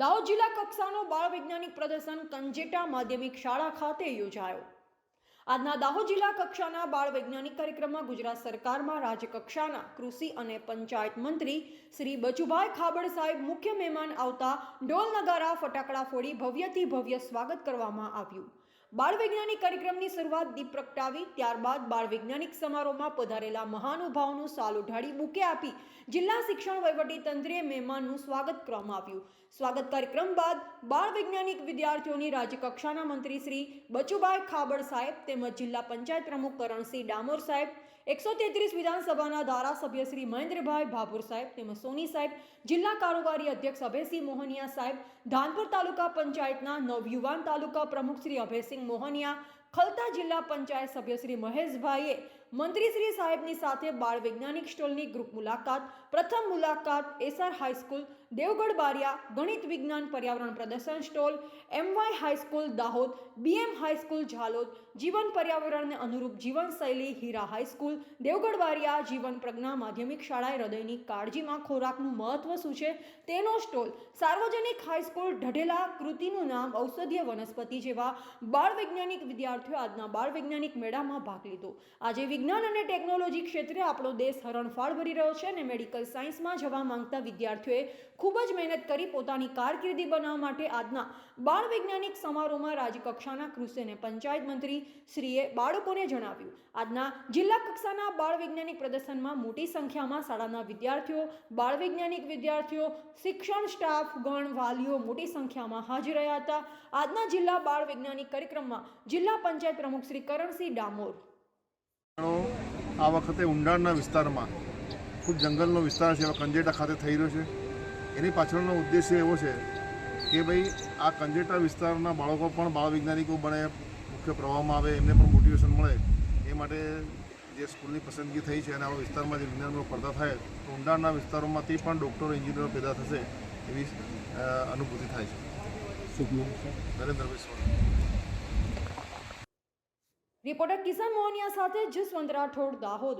દાહોદ જિલ્લા કક્ષાનો બાળ વૈજ્ઞાનિક પ્રદર્શન કંજેટા માધ્યમિક શાળા ખાતે યોજાયો. આજના દાહોદ જિલ્લા કક્ષાના બાળ વૈજ્ઞાનિક કાર્યક્રમમાં ગુજરાત સરકારમાં રાજ્યકક્ષાના કૃષિ અને પંચાયત મંત્રી શ્રી બચુભાઈ ખાબડ સાહેબ મુખ્ય મહેમાન આવતા ઢોલ નગારા, ફટાકડા ફોડી ભવ્યથી ભવ્ય સ્વાગત કરવામાં આવ્યું. બાળ વૈજ્ઞાનિક કાર્યક્રમની શરૂઆત દીપ પ્રગટાવી, ત્યારબાદ બાળ વૈજ્ઞાનિક સમારોહમાં પધારેલા મહાનુભાવનું સાલ ઉઢાડી બુકે આપી, જિલ્લા શિક્ષણ વહીવટી તંત્રે મહેમાનનું સ્વાગત કરવામાં આવ્યું. સ્વાગત કાર્યક્રમ બાદ બાળ વૈજ્ઞાનિક વિદ્યાર્થીઓની રાજ્યકક્ષાના મંત્રી શ્રી બચુભાઈ ખાબડ સાહેબ તેમજ જિલ્લા પંચાયત પ્રમુખ કરણસિંહ ડામોર સાહેબ, એકસો તેત્રીસ વિધાનસભાના ધારાસભ્ય શ્રી મહેન્દ્રભાઈ ભાભુર સાહેબ તેમજ સોની સાહેબ, જિલ્લા કારોબારી અધ્યક્ષ અભયસિંહ મોહનિયા સાહેબ, ધાનપુર તાલુકા પંચાયતના નવયુવાન તાલુકા પ્રમુખ શ્રી અભયસિંહ મોહનિયા ખલતા જિલ્લા પંચાયત સભ્ય શ્રી મહેશભાઈએ મંત્રી શ્રી સાહેબની સાથે બાળ વૈજ્ઞાનિક સ્ટોલની ગ્રુપ મુલાકાત, પ્રથમ મુલાકાત, એસઆર હાઈસ્કૂલ દેવગઢ બારિયા, ગણિત વિજ્ઞાન પર્યાવરણ પ્રદર્શન stall, MY high school Dahod, BM high school Jhalod, જીવન પર્યાવરણને અનુરૂપ જીવનશૈલી હીરા હાઈસ્કૂલ દેવગઢ બારિયા જીવન પ્રજ્ઞા માધ્યમિક શાળાએ હૃદયની કાળજીમાં ખોરાકનું મહત્વ શું છે તેનો સ્ટોલ, સાર્વજનિક હાઈસ્કૂલ ઢઢેલા કૃતિનું નામ ઔષધીય વનસ્પતિ જેવા બાળ વૈજ્ઞાનિક વિદ્યાર્થીઓ આજના બાળ વૈજ્ઞાનિક મેળામાં ભાગ લીધો. આજે વિજ્ઞાન અને ટેકનોલોજી ક્ષેત્રે આપણો દેશ હરણફાળ ભરી રહ્યો છે અને મેડિકલ સાયન્સમાં જવા માંગતા વિદ્યાર્થીઓએ ખૂબ જ મહેનત કરી પોતાની કારકિર્દી બનાવવા માટે આજના બાળ વૈજ્ઞાનિક સમારોહમાં રાજ્યકક્ષાના કૃષિ અને પંચાયત મંત્રી બાળકોને જણાવ્યું. આજના જિલ્લા કક્ષાના બાળ વૈજ્ઞાનિક પ્રદર્શનમાં મોટી સંખ્યામાં શાળાના વિદ્યાર્થીઓ, બાળ વૈજ્ઞાનિક વિદ્યાર્થીઓ, શિક્ષણ સ્ટાફ, ગણ, વાલીઓ મોટી સંખ્યામાં હાજર રહ્યા હતા. આજના જિલ્લા બાળ વૈજ્ઞાનિક કાર્યક્રમમાં જિલ્લા પંચાયત પ્રમુખ શ્રી કરણસિંહ ડામોર. આ વખતે ઊંડાણના વિસ્તારમાં ખૂબ જંગલનો વિસ્તાર છે એવા કંજેટા ખાતે થઈ રહ્યો છે. એની પાછળનો ઉદ્દેશ્ય એવો છે કે ભાઈ આ કંજેટા વિસ્તારના બાળકો પણ બાળ વૈજ્ઞાનિકો બને મુખ્ય પ્રવાહમાં આવે એમને પણ મોટિવેશન મળે. એ માટે જે સ્કૂલની પસંદગી થઈ છે અને આવા વિસ્તારમાં જે વિજ્ઞાનનો પડદા થાય તો ઊંડાણના વિસ્તારોમાંથી પણ ડૉક્ટરો એન્જિનિયરો પેદા થશે એવી અનુભૂતિ થાય છે. નરેન્દ્રભાઈ સોની રિપોર્ટર કિશન મોહનિયા સાથે જસવંત રાઠોડ દાહોદ